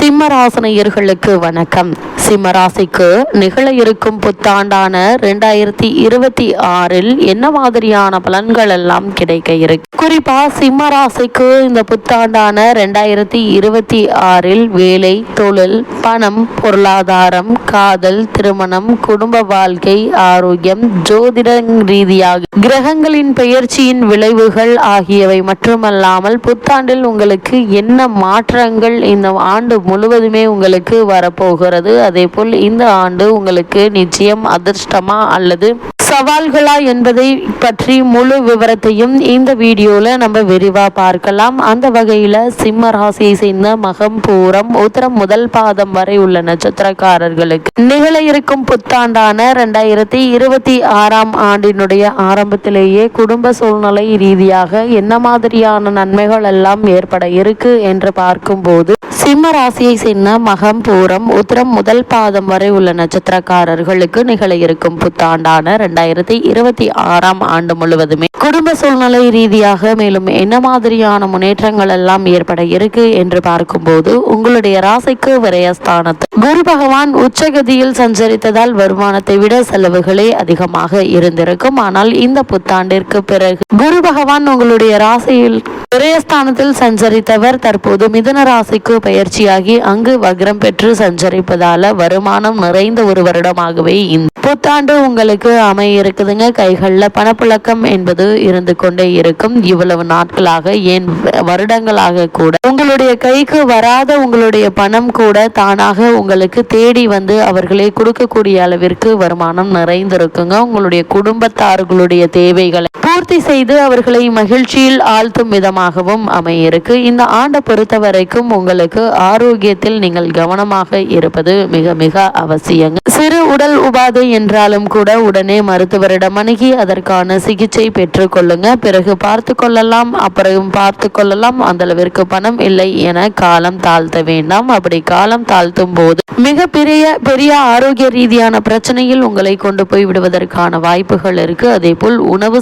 சிம்மராசனையர்களுக்கு வணக்கம். சிம்மராசிக்கு நிகழ இருக்கும் புத்தாண்டான ரெண்டாயிரத்தி இருபத்தி ஆறில் என்ன மாதிரியான பலன்கள் எல்லாம் கிடைக்க இருக்கு? குறிப்பா சிம்மராசிக்கு இந்த புத்தாண்டான ரெண்டாயிரத்தி இருபத்தி ஆறில் வேலை தொழில் பணம் பொருளாதாரம் காதல் திருமணம் குடும்ப வாழ்க்கை ஆரோக்கியம் ஜோதிட ரீதியாக கிரகங்களின் பெயர்ச்சியின் விளைவுகள் ஆகியவை மட்டுமல்லாமல் புத்தாண்டில் உங்களுக்கு என்ன மாற்றங்கள் இந்த ஆண்டு முழுவதுமே உங்களுக்கு வரப்போகிறது. அதே போல் இந்த ஆண்டு உங்களுக்கு நிச்சயம் அதிர்ஷ்டமா அல்லது சவால்களா என்பதை பற்றி முழு விவரத்தையும் இந்த வீடியோல நம்ம விரிவா பார்க்கலாம். அந்த வகையில சிம்ம ராசியை சேர்ந்த மகம் பூரம் உத்தரம் முதல் பாதம் வரை உள்ள நட்சத்திரக்காரர்களுக்கு நிகழ இருக்கும் புத்தாண்டான ரெண்டாயிரத்தி இருபத்தி ஆறாம் ஆண்டினுடைய ஆரம்பத்திலேயே குடும்ப சூழ்நிலை ரீதியாக என்ன மாதிரியான நன்மைகள் எல்லாம் ஏற்பட இருக்கு என்று பார்க்கும்போது சிம்ம ராசியை சேர்ந்த மகம் பூரம் உத்திரம் முதல் பாதம் வரை உள்ள நட்சத்திரக்காரர்களுக்கு நிகழ இருக்கும் புத்தாண்டான ரெண்டாயிரத்தி இருபத்தி ஆறாம் ஆண்டு முழுவதுமே. குடும்ப சூழ்நிலை ரீதியாக மேலும் என்ன மாதிரியான முன்னேற்றங்கள் எல்லாம் ஏற்பட இருக்கு என்று பார்க்கும்போது உங்களுடைய ராசிக்கு விரயஸ்தானத்து. குரு பகவான் உச்சகதியில் சஞ்சரித்ததால் வருமானத்தை விட செலவுகளே அதிகமாக இருந்திருக்கும். ஆனால் இந்த புத்தாண்டிற்கு பிறகு குரு பகவான் உங்களுடைய ராசியில் விரயஸ்தானத்தில் சஞ்சரித்தவர் தற்போது மிதன ராசிக்கு பெயர் பயிற்சியாகி அங்கு வக்ரம் பெற்று சஞ்சரிப்பதால வருமானம் நிறைந்த ஒரு வருடமாகவே இந்த புத்தாண்டு உங்களுக்கு அமைய இருக்குதுங்க கைகளில் பணப்புழக்கம் என்பது இருந்து கொண்டே இருக்கும். இவ்வளவு நாட்களாக ஏன் வருடங்களாக கூட உங்களுடைய கைக்கு வராத உங்களுடைய பணம் கூட தானாக உங்களுக்கு தேடி வந்து அவர்களே கொடுக்கக்கூடிய அளவிற்கு வருமானம் நிறைந்திருக்குங்க. உங்களுடைய குடும்பத்தார்களுடைய தேவைகளை பூர்த்தி செய்து அவர்களை மகிழ்ச்சியில் ஆழ்த்தும் விதமாகவும் அமையிருக்கு. இந்த ஆண்டை பொறுத்த வரைக்கும் உங்களுக்கு ஆரோக்கியத்தில் நீங்கள் கவனமாக இருப்பது மிக மிக அவசியங்க. சிறு உடல் உபாதை என்றாலும் கூட உடனே மருத்துவரிடம் அணுகி அதற்கான சிகிச்சை பெற்று கொள்ளுங்க. பிறகு பார்த்து கொள்ளலாம் அப்புறம் பார்த்து கொள்ளலாம். அந்த அளவிற்கு பணம் இல்லை என காலம் தாழ்த்த வேண்டாம். அப்படி காலம் தாழ்த்தும் போது மிக பெரிய பெரிய ஆரோக்கிய ரீதியான பிரச்சனையில் உங்களை கொண்டு போய் விடுவதற்கான வாய்ப்புகள் இருக்கு. அதே போல் உணவு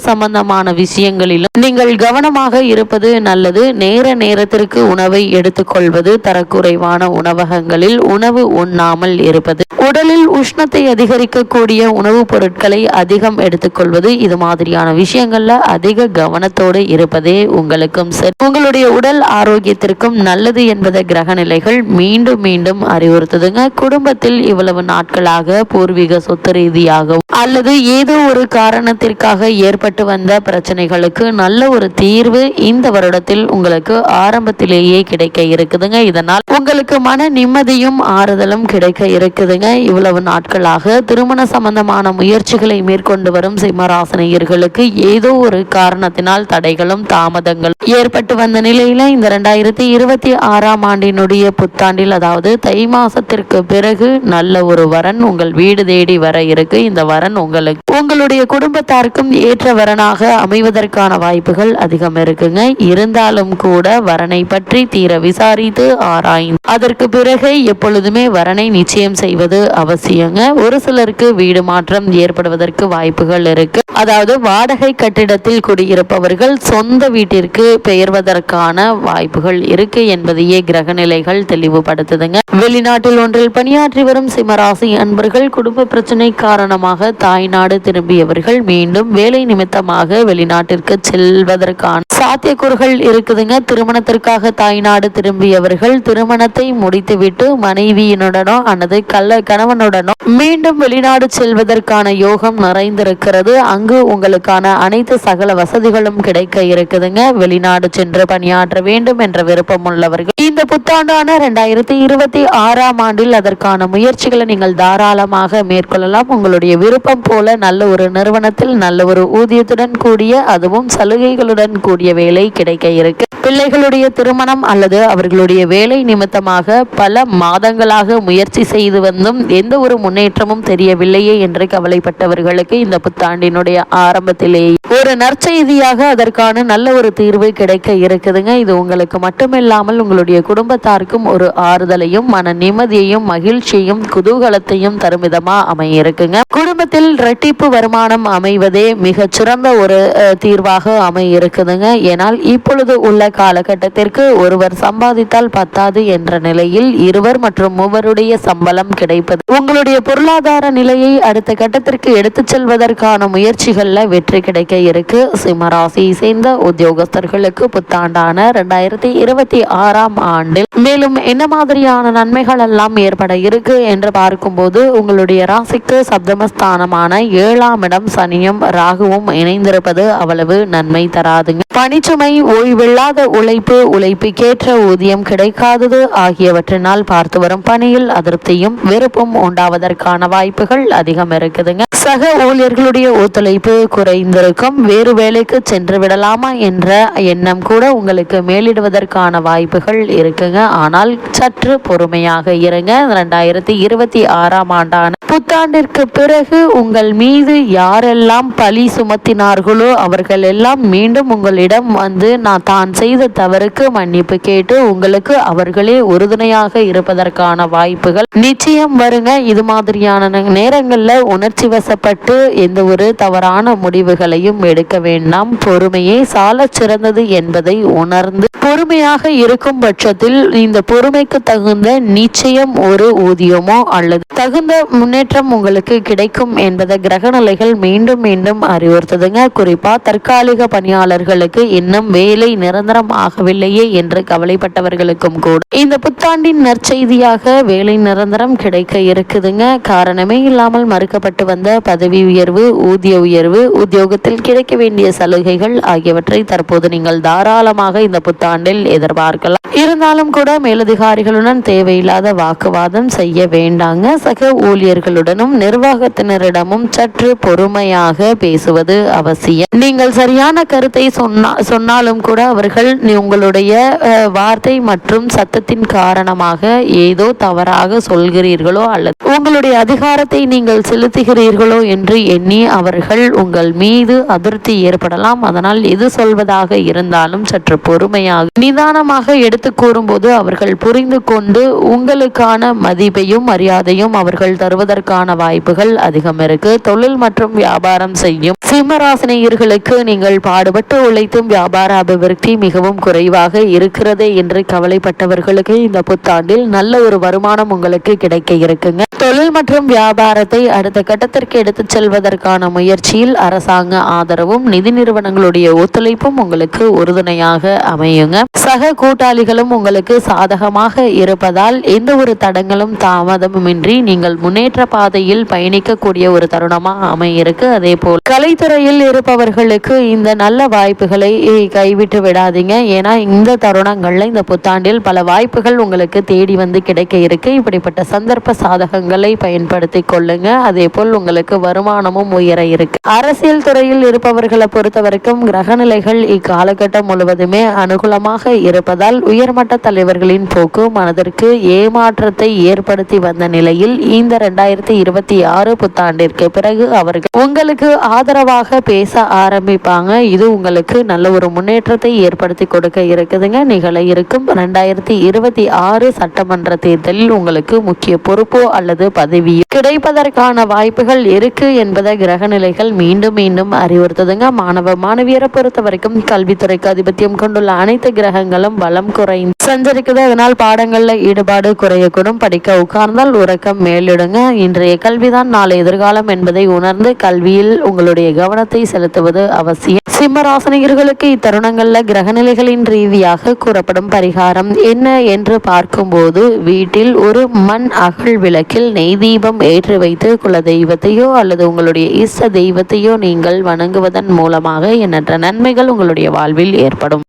சம்பந்தமான விஷயங்களிலும் நீங்கள் கவனமாக இருப்பது நல்லது. நேர நேரத்திற்கு உணவை எடுத்துக்கொள்வது தரக்குறைவான உணவகங்களில் உணவு உண்ணாமல் இருப்பது. உடலில் உஷ்ணத்தை அதிகரிக்கக்கூடிய உணவுப் பொருட்களை அதிகம் எடுத்துக்கொள்வது இது மாதிரியான விஷயங்கள்ல அதிக கவனத்தோடு இருப்பதே உங்களுக்கும் சரி. உங்களுடைய உடல் ஆரோக்கியத்திற்கும் நல்லது என்பதை கிரக நிலைகள் மீண்டும் மீண்டும் அறிவுறுத்துதுங்க. குடும்பத்தில் இவ்வளவு நாட்களாக பூர்வீக சொத்து ரீதியாகவும் அல்லது ஏதோ ஒரு காரணத்திற்காக ஏற்பட்டு வந்த பிரச்சனைகளுக்கு நல்ல ஒரு தீர்வு இந்த வருடத்தில் உங்களுக்கு ஆரம்பத்திலேயே கிடைக்க இருக்குதுங்க. இதனால் உங்களுக்கு மன நிம்மதியும் ஆறுதலும் கிடைக்க இருக்குதுங்க. இவ்வளவு நாட்களாக திருமண சம்பந்தமான முயற்சிகளை மேற்கொண்டு வரும் சிம்மராசனையர்களுக்கு ஏதோ ஒரு காரணத்தினால் தடைகளும் தாமதங்களும் ஏற்பட்டு வந்த நிலையில் இந்த ரெண்டாயிரத்தி இருபத்தி ஆறாம் ஆண்டினுடைய புத்தாண்டில் அதாவது தை மாசத்திற்கு பிறகு நல்ல ஒரு வரன் உங்கள் வீடு தேடி வர இருக்கு. இந்த வரன் உங்களுக்கு உங்களுடைய குடும்பத்தாருக்கும் ஏற்ற வரனாக அமைவதற்கான வாய்ப்புகள் அதிகம் இருக்குங்க. இருந்தாலும் கூட வரனை பற்றி தீர விசாரித்து ஆராய்ந்து அதற்கு பிறகு எப்பொழுதுமே வரனை நிச்சயம் செய்வது அவசியங்க. ஒரு சிலருக்கு வீடு மாற்றம் ஏற்படுவதற்கு வாய்ப்புகள் இருக்கு. அதாவது வாடகை கட்டிடத்தில் குடியிருப்பவர்கள் சொந்த வீட்டிற்கு பெயர்வதற்கான வாய்ப்புகள் இருக்கு என்பதையே கிரகநிலைகள் தெளிவுபடுத்துதுங்க. வெளிநாட்டில் ஒன்றில் பணியாற்றி வரும் சிம்மராசி அன்பர்கள் குடும்ப பிரச்சனை காரணமாக தாய்நாடு திரும்பியவர்கள் மீண்டும் வேலை நிமித்தமாக வெளிநாட்டிற்கு செல்வதற்கான சாத்தியக்கூறுகள் இருக்குதுங்க. திருமணத்திற்காக தாய்நாடு திரும்பியவர்கள் திருமணத்தை முடித்துவிட்டு மனைவியினுடனோ அல்லது கள்ள கணவனுடனோ மீண்டும் வெளிநாடு செல்வதற்கான யோகம் நிறைந்திருக்கிறது. அங்கு உங்களுக்கான அனைத்து சகல வசதிகளும் கிடைக்க இருக்குதுங்க. வெளிநாடு வெளிநாடு சென்று பணியாற்ற வேண்டும் என்ற விருப்பம் உள்ளவர்கள் இந்த புத்தாண்டான இரண்டாயிரத்தி இருபத்தி ஆறாம் ஆண்டில் அதற்கான முயற்சிகளை நீங்கள் தாராளமாக மேற்கொள்ளலாம். உங்களுடைய விருப்பம் போல நல்ல ஒரு நிறுவனத்தில் நல்ல ஒரு ஊதியத்துடன் கூடிய அதுவும் சலுகைகளுடன் கூடிய வேலை கிடைக்க இருக்கு. பிள்ளைகளுடைய திருமணம் அல்லது அவர்களுடைய வேலை நிமித்தமாக பல மாதங்களாக முயற்சி செய்து வந்தும் எந்த ஒரு முன்னேற்றமும் தெரியவில்லையே என்று கவலைப்பட்டவர்களுக்கு இந்த புத்தாண்டினுடைய ஆரம்பத்திலேயே ஒரு நற்செய்தியாக அதற்கான நல்ல ஒரு தீர்வு கிடைக்க இருக்குதுங்க. இது உங்களுக்கு மட்டுமில்லாமல் உங்களுடைய குடும்பத்தாருக்கும் ஒரு ஆறுதலையும் மன நிம்மதியையும் மகிழ்ச்சியையும் குதூகலத்தையும் தரும் விதமா அமையிருக்குங்க. குடும்பத்தில் இரட்டிப்பு வருமானம் அமைவதே மிகச் சிறந்த ஒரு தீர்வாக அமையிருக்குதுங்க. ஏனால் இப்பொழுது உள்ள காலகட்டத்திற்கு ஒருவர் சம்பாதித்தால் பத்தாது என்ற நிலையில் இருவர் மற்றும் மூவருடைய சம்பளம் கிடைப்பது. உங்களுடைய பொருளாதார நிலையை அடுத்த கட்டத்திற்கு எடுத்துச் செல்வதற்கான முயற்சிகள்ல வெற்றி கிடைக்க இருக்கு. சிம்மராசியை சேர்ந்த உத்தியோகஸ்தர்கள் உத்தியோகஸ்தர்களுக்கு புத்தாண்டான இரண்டாயிரத்தி இருபத்தி ஆறாம் ஆண்டில். மேலும் என்ன மாதிரியான நன்மைகள் எல்லாம் ஏற்பட இருக்கு என்று பார்க்கும்போது உங்களுடைய ராசிக்கு சப்தமஸ்தானமான ஏழாம் இடம் சனியும் ராகுவும் இணைந்திருப்பது அவ்வளவு நன்மை தராதுங்க. பணிச்சுமை ஓய்வில்லாத உழைப்பு உழைப்புக்கேற்ற ஊதியம் கிடைக்காதது ஆகியவற்றினால் பார்த்து வரும் பணியில் அதிருப்தியும் வெறுப்பும் உண்டாவதற்கான வாய்ப்புகள் அதிகம் இருக்குதுங்க. சக ஊழியர்களுடைய ஒத்துழைப்பு குறைந்திருக்கும். வேறு வேலைக்கு சென்று விடலாமா என்ற எண்ணம் கூட உங்களுக்கு மேலிடுவதற்கான வாய்ப்புகள் இருக்குங்க. ஆனால் சற்று பொறுமையாக இருங்க. ரெண்டாயிரத்தி இருபத்தி ஆறாம் ஆண்டான புத்தாண்டிற்கு பிறகு உங்கள் மீது யாரெல்லாம் பழி சுமத்தினார்களோ அவர்கள் எல்லாம் மீண்டும் உங்களிடம் வந்து நான் தான் செய்த தவறுக்கு மன்னிப்பு கேட்டு உங்களுக்கு அவர்களே உறுதுணையாக இருப்பதற்கான வாய்ப்புகள் நிச்சயம் வருங்க. இது மாதிரியான நே- உணர்ச்சி வசப்பட்டு எந்த ஒரு தவறான முடிவுகளையும் எடுக்க வேண்டாம். பொறுமையே சால சிறந்தது என்பதை உணர்ந்து பொறுமையாக இருக்கும் பட்சத்தில் இந்த பொறுமைக்கு தகுந்த நிச்சயம் ஒரு ஊதியமோ அல்லது தகுந்த முன்னேற்றம் உங்களுக்கு கிடைக்கும் என்பதை கிரகநிலைகள் மீண்டும் மீண்டும் அறிவுறுத்துதுங்க. குறிப்பா தற்காலிக பணியாளர்களுக்கு இன்னும் வேலை நிரந்தரம் ஆகவில்லையே என்று கவலைப்பட்டவர்களுக்கும் கூட இந்த புத்தாண்டின் நற்செய்தியாக வேலை நிரந்தரம் கிடைக்க இருக்குதுங்க. காரணமே இல்லாமல் மறுக்கப்பட்டு வந்த பதவி உயர்வு ஊதிய உயர்வு உத்தியோகத்தில் கிடைக்க வேண்டிய சலுகைகள் ஆகியவற்றை தற்போது நீங்கள் தாராளமாக இந்த புத்தாண்டில் எதிர்பார்க்கலாம். இருந்தாலும் கூட மேலதிகாரிகளுடன் தேவையில்லாத வாக்குவாதம் செய்ய வேண்டாங்க. சக ஊழியர்களுடனும் நிர்வாகத்தினரிடமும் சற்று பொறுமையாக பேசுவது அவசியம். நீங்கள் சரியான கருத்தை சொன்னா சொன்னாலும் கூட அவர்கள் உங்களுடைய வார்த்தை மற்றும் சத்தத்தின் காரணமாக ஏதோ தவறாக சொல்கிறீர்களோ அல்லது உங்களுடைய அதிகாரத்தை நீங்கள் செலுத்துகிறீர்களோ என்று எண்ணி அவர்கள் உங்கள் மீது அதிருப்தி ஏற்படலாம். அதனால் எது சொல்வதாக இருந்தாலும் சற்று பொறுமையாக நிதானமாக எடுத்து கூறும்போது அவர்கள் புரிந்து கொண்டு உங்களுக்கான மதிப்பையும் மரியாதையும் அவர்கள் தருவதற்கான வாய்ப்புகள் அதிகம் இருக்கு. தொழில் மற்றும் வியாபாரம் செய்யும் சிம்மராசினியர்களுக்கு நீங்கள் பாடுபட்டு உழைத்தும் வியாபார அபிவிருத்தி மிகவும் குறைவாக இருக்கிறது என்று கவலைப்பட்டவர்களுக்கு இந்த புத்தாண்டில் நல்ல ஒரு வருமானம் உங்களுக்கு கிடைக்க இருக்குங்க. தொழில் மற்றும் வியாபாரத்தை அடுத்த கட்டத்திற்கு எடுத்துச் செல்வதற்கான முயற்சியில் அரசாங்க ஆதரவும் நிதி நிறுவனங்களுடைய ஒத்துழைப்பும் உங்களுக்கு உறுதுணையாக அமையுங்க. சக கூட்டாளிகளும் உங்களுக்கு சாதகமாக இருப்பதால் எந்த ஒரு தடங்களும் தாமதமுமின்றி நீங்கள் முன்னேற்ற பாதையில் பயணிக்கக்கூடிய ஒரு தருணமா அமையிருக்கு. அதே போல் கலைத்துறையில் இருப்பவர்களுக்கு இந்த நல்ல வாய்ப்புகளை கைவிட்டு விடாதீங்க. ஏன்னா இந்த தருணங்கள்ல இந்த புத்தாண்டில் பல வாய்ப்புகள் உங்களுக்கு தேடி வந்து கிடைக்க இருக்கு. இப்படிப்பட்ட சந்தர்ப்ப சாதகங்கள் பயன்படுத்தி கொள்ளுங்க. அதே போல் உங்களுக்கு வருமானமும் உயர இருக்கு. அரசியல் துறையில் இருப்பவர்களை பொறுத்த வரைக்கும் கிரகநிலைகள் இக்காலகட்டம் முழுவதுமே அனுகூலமாக இருப்பதால் உயர்மட்ட தலைவர்களின் போக்கு மனதிற்கு ஏமாற்றத்தை ஏற்படுத்தி வந்த நிலையில் இந்த ரெண்டாயிரத்தி இருபத்தி ஆறு புத்தாண்டிற்கு பிறகு அவர்கள் உங்களுக்கு ஆதரவாக பேச ஆரம்பிப்பாங்க. இது உங்களுக்கு நல்ல ஒரு முன்னேற்றத்தை ஏற்படுத்தி கொடுக்க இருக்குதுங்க. நிகழ இருக்கும் ரெண்டாயிரத்தி இருபத்தி ஆறு சட்டமன்ற தேர்தலில் உங்களுக்கு முக்கிய பொறுப்போ அல்லது பதவியோ கிடைப்பதற்கான வாய்ப்புகள் இருக்கு என்பதை கிரகநிலைகள் மீண்டும் மீண்டும் அறிவுறுத்துதுங்க. மாணவ மாணவியரை பொறுத்த வரைக்கும் கல்வித்துறைக்கு அதிபத்தியம் கொண்டுள்ள அனைத்து கிரகங்களும் பலம் குறைந்து சஞ்சரிக்குது. அதனால் பாடங்கள்ல ஈடுபாடு குறையக்கூடும். படிக்க உட்கார்ந்தால் உறக்கம் மேலிடுங்க. இன்றைய கல்விதான் நாளை எதிர்காலம் என்பதை உணர்ந்து கல்வியில் உங்களுடைய கவனத்தை செலுத்துவது அவசியம். சிம்மராசனிகர்களுக்கு இத்தருணங்கள்ல கிரகநிலைகளின் ரீதியாக கூறப்படும் பரிகாரம் என்ன என்று பார்க்கும்போது வீட்டில் ஒரு மண் அகல் விளக்கில் நெய் தீபம் ஏற்றி வைத்து குல தெய்வத்தையோ அல்லது உங்களுடைய இஷ்ட தெய்வத்தையோ நீங்கள் வணங்குவதன் மூலமாக எண்ணற்ற நன்மைகள் உங்களுடைய வாழ்வில் ஏற்படும்.